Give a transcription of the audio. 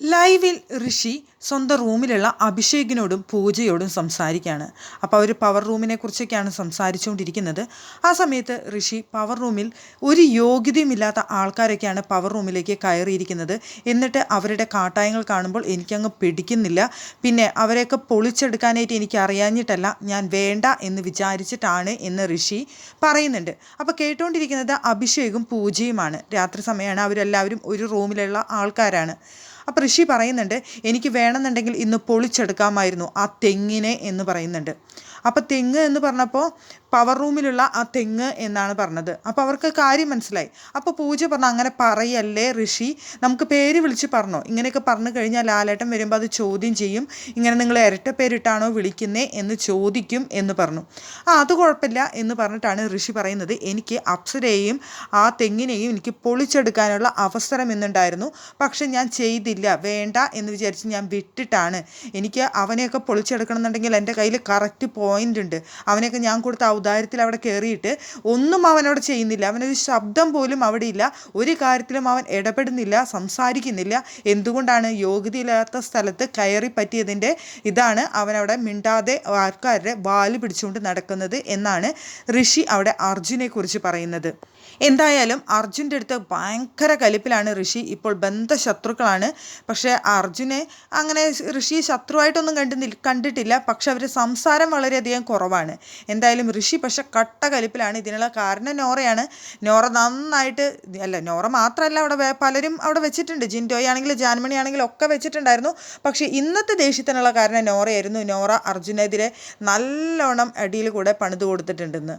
ലൈവിൽ ഋഷി സ്വന്തം റൂമിലുള്ള അഭിഷേകിനോടും പൂജയോടും സംസാരിക്കുകയാണ് അപ്പോൾ അവർ പവർ റൂമിനെ കുറിച്ചൊക്കെയാണ് സംസാരിച്ചുകൊണ്ടിരിക്കുന്നത്. ആ സമയത്ത് ഋഷി പവർ റൂമിൽ ഒരു യോഗ്യതയുമില്ലാത്ത ആൾക്കാരൊക്കെയാണ് പവർ റൂമിലേക്ക് കയറിയിരിക്കുന്നത്. എന്നിട്ട് അവരുടെ കാട്ടായങ്ങൾ കാണുമ്പോൾ എനിക്കങ്ങ് പിടിക്കുന്നില്ല. പിന്നെ അവരെയൊക്കെ പൊളിച്ചെടുക്കാനായിട്ട് എനിക്ക് അറിയാഞ്ഞിട്ടല്ല ഞാൻ വേണ്ട എന്ന് വിചാരിച്ചിട്ടാണ് എന്ന് ഋഷി പറയുന്നുണ്ട്. അപ്പോൾ കേട്ടുകൊണ്ടിരിക്കുന്നത് അഭിഷേകും പൂജയുമാണ്. രാത്രി സമയമാണ് അവരെല്ലാവരും ഒരു റൂമിലുള്ള ആൾക്കാരാണ്. അപ്പോൾ ഋഷി പറയുന്നുണ്ട് എനിക്ക് വേണമെന്നുണ്ടെങ്കിൽ ഇന്ന് പൊളിച്ചെടുക്കാമായിരുന്നു ആ തെങ്ങിനെ എന്ന് പറയുന്നുണ്ട്. അപ്പോൾ തെങ്ങ് എന്ന് പറഞ്ഞപ്പോൾ പവർ റൂമിലുള്ള ആ തെങ്ങ് എന്നാണ് പറഞ്ഞത്. അപ്പോൾ അവർക്ക് കാര്യം മനസ്സിലായി. അപ്പോൾ പൂജ പറഞ്ഞു അങ്ങനെ പറയല്ലേ ഋഷി? നമുക്ക് പേര് വിളിച്ച് പറഞ്ഞോ? ഇങ്ങനെയൊക്കെ പറഞ്ഞു കഴിഞ്ഞാൽ ലാലേട്ടൻ വരുമ്പോൾ അത് ചോദ്യം ചെയ്യും. ഇങ്ങനെ നിങ്ങൾ ഇരട്ട പേരിട്ടാണോ വിളിക്കുന്നേ എന്ന് ചോദിക്കും എന്ന് പറഞ്ഞു. ആ അത് കുഴപ്പമില്ല എന്ന് പറഞ്ഞിട്ടാണ് ഋഷി പറയുന്നത്. എനിക്ക് അപ്സരയെയും ആ തെങ്ങിനെയും എനിക്ക് പൊളിച്ചെടുക്കാനുള്ള അവസരം എന്നുണ്ടായിരുന്നു. പക്ഷെ ഞാൻ ചെയ്തില്ല. വേണ്ട എന്ന് വിചാരിച്ച് ഞാൻ വിട്ടിട്ടാണ്. എനിക്ക് അവനെയൊക്കെ പൊളിച്ചെടുക്കണം എന്നുണ്ടെങ്കിൽ എന്റെ കയ്യിൽ കറക്റ്റ് പോയിന്റ് ഉണ്ട്. അവനെയൊക്കെ ഞാൻ കൊടുത്ത ഔദാര്യത്തിൽ അവിടെ കയറിയിട്ട് ഒന്നും അവനവിടെ ചെയ്യുന്നില്ല. അവനൊരു ശബ്ദം പോലും അവിടെ ഇല്ല. ഒരു കാര്യത്തിലും അവൻ ഇടപെടുന്നില്ല സംസാരിക്കുന്നില്ല. എന്തുകൊണ്ടാണ് യോഗ്യതയില്ലാത്ത സ്ഥലത്ത് കയറി പറ്റിയതിന്റെ ഇതാണ് അവനവിടെ മിണ്ടാതെ ആൾക്കാരുടെ വാൽ പിടിച്ചുകൊണ്ട് നടക്കുന്നത് എന്നാണ് ഋഷി അവിടെ അർജുനെ കുറിച്ച് പറയുന്നത്. എന്തായാലും അർജുന്റെ അടുത്ത് ഭയങ്കര കലിപ്പിലാണ് ഋഷി. ഇപ്പോൾ ബന്ധശത്രുക്കളാണ് പക്ഷേ അർജുനെ അങ്ങനെ ഋഷിയെ ശത്രുവായിട്ടൊന്നും കണ്ടു കണ്ടിട്ടില്ല. പക്ഷെ അവർ സംസാരം വളരെയധികം കുറവാണ്. എന്തായാലും ഋഷി പക്ഷെ കട്ട കലിപ്പിലാണ് ഇതിനുള്ള കാരണം നോറയാണ്. നോറ നന്നായിട്ട് അല്ല നോറ മാത്രമല്ല അവിടെ പലരും അവിടെ വെച്ചിട്ടുണ്ട്. ജിൻഡോയ് ആണെങ്കിലും ജാൻമണി ആണെങ്കിലും ഒക്കെ വെച്ചിട്ടുണ്ടായിരുന്നു. പക്ഷേ ഇന്നത്തെ ദേഷ്യത്തിനുള്ള കാരണം നോറയായിരുന്നു. നോറ അർജുനെതിരെ നല്ലോണം അടിയിൽ കൂടെ പണിത് കൊടുത്തിട്ടുണ്ടെന്ന്.